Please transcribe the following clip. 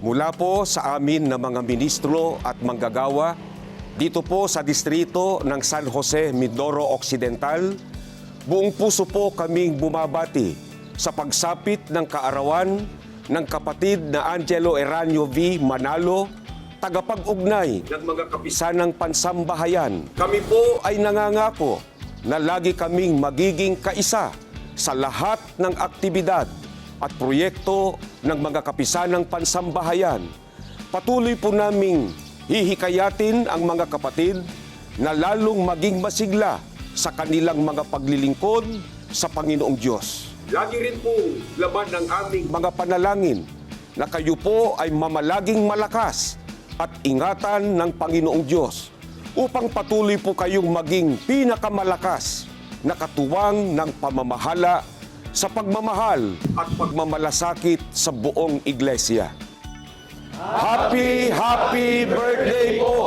Mula po sa amin na mga ministro at manggagawa dito po sa distrito ng San Jose, Mindoro Occidental, buong puso po kaming bumabati sa pagsapit ng kaarawan ng kapatid na Angelo Eranio V. Manalo, tagapag-ugnay ng mga kapisanang pansambahayan. Kami po ay nangangako na lagi kaming magiging kaisa sa lahat ng aktibidad at proyekto ng mga kapisanang pansambahayan. Patuloy po naming hihikayatin ang mga kapatid na lalong maging masigla sa kanilang mga paglilingkod sa Panginoong Diyos. Lagi rin po laban ng aming mga panalangin na kayo po ay mamalaging malakas at ingatan ng Panginoong Diyos upang patuloy po kayong maging pinakamalakas na katuwang ng pamamahala sa pagmamahal at pagmamalasakit sa buong iglesia. Happy, happy birthday po